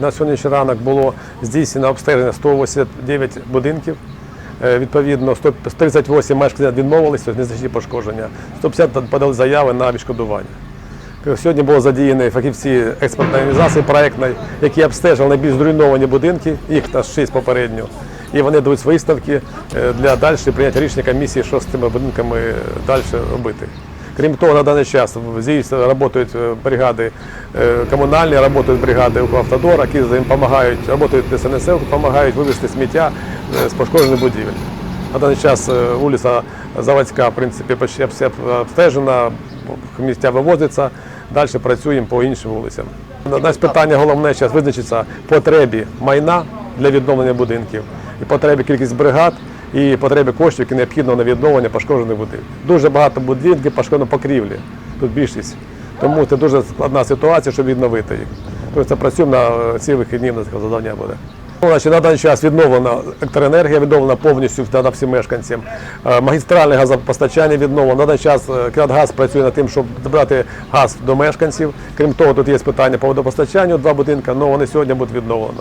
На сьогоднішній ранок було здійснено обстеження 189 будинків. Е, Відповідно, 138 мешканців відмовилися, тобто незначні пошкодження. 150 подали заяви на відшкодування. Сьогодні було задіяні фахівці експертної організації проєктної, які обстежили найбільш зруйновані будинки, їх на 6 попередньо. І вони дають виставки е, для далі прийняття рішення комісії, що з цими будинками далі робити. Крім того, на даний час здесь працюють бригади е, комунальні, працюють бригади Укравтодора, які їм допомагають, працюють ДСНС, допомагають вивезти сміття е, з пошкоджених будівель. На даний час е, вулиця Заводська, в принципі, обстежена, місця вивозяться, далі працюємо по іншим вулицям. Нас питання головне зараз визначиться потребі майна для відновлення будинків, і потребі кількість бригад, і потребі коштів, які необхідно на відновлення пошкоджених будинків. Дуже багато будинків пошкоджено покрівлі, тут більшість. Тому це дуже складна ситуація, щоб відновити їх. Тобто працюємо на е, ці вихідні, на таке завдання буде. Ну, Значить, на даний час відновлена електроенергія, відновлена повністю на всім мешканцям. Е, Магістральне газопостачання відновлено. На даний час е, Кіратгаз працює над тим, щоб добрати газ до мешканців. Крім того, тут є питання по водопостачанню, два будинки, але вони сьогодні будуть відновлені.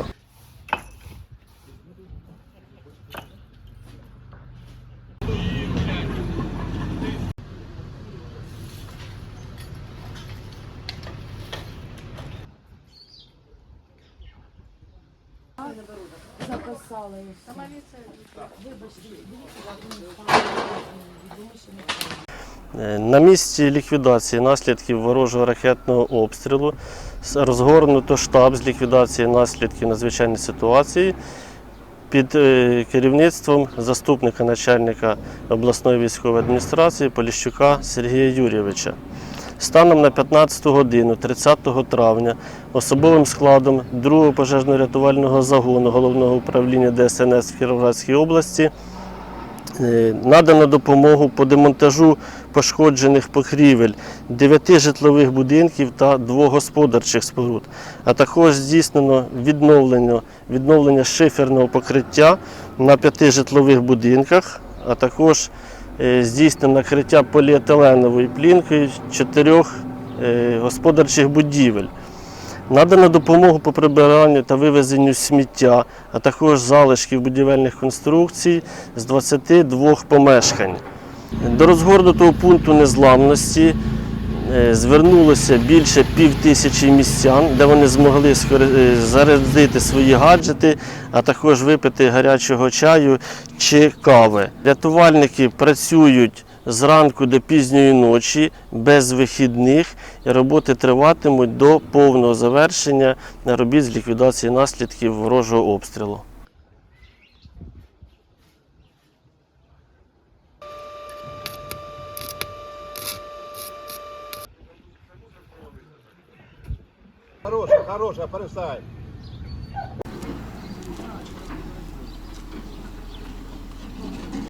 Записали. Е, На місці ліквідації наслідків ворожого ракетного обстрілу розгорнуто штаб з ліквідації наслідків надзвичайної ситуації під е, керівництвом заступника начальника обласної військової адміністрації Поліщука Сергія Юрійовича. Станом на 15 годину 30 травня особовим складом 2-го пожежно-рятувального загону головного управління ДСНС в Кіровоградській області Е, Надано допомогу по демонтажу пошкоджених покрівель 9 житлових будинків та двох господарчих споруд, а також здійснено відновлення, відновлення шиферного покриття на 5 житлових будинках, а також е, здійснено накриття поліетиленовою плінкою чотирьох е, господарчих будівель. Надано допомогу по прибиранню та вивезенню сміття, а також залишків будівельних конструкцій з 22 помешкань. До розгорнутого пункту незламності звернулося більше пів тисячі містян, де вони змогли е, зарядити свої гаджети, а також випити гарячого чаю чи кави. Рятувальники працюють зранку до пізньої ночі без вихідних роботи триватимуть до повного завершення робіт з ліквідації наслідків ворожого обстрілу. Хорошая, хорошая, перестань.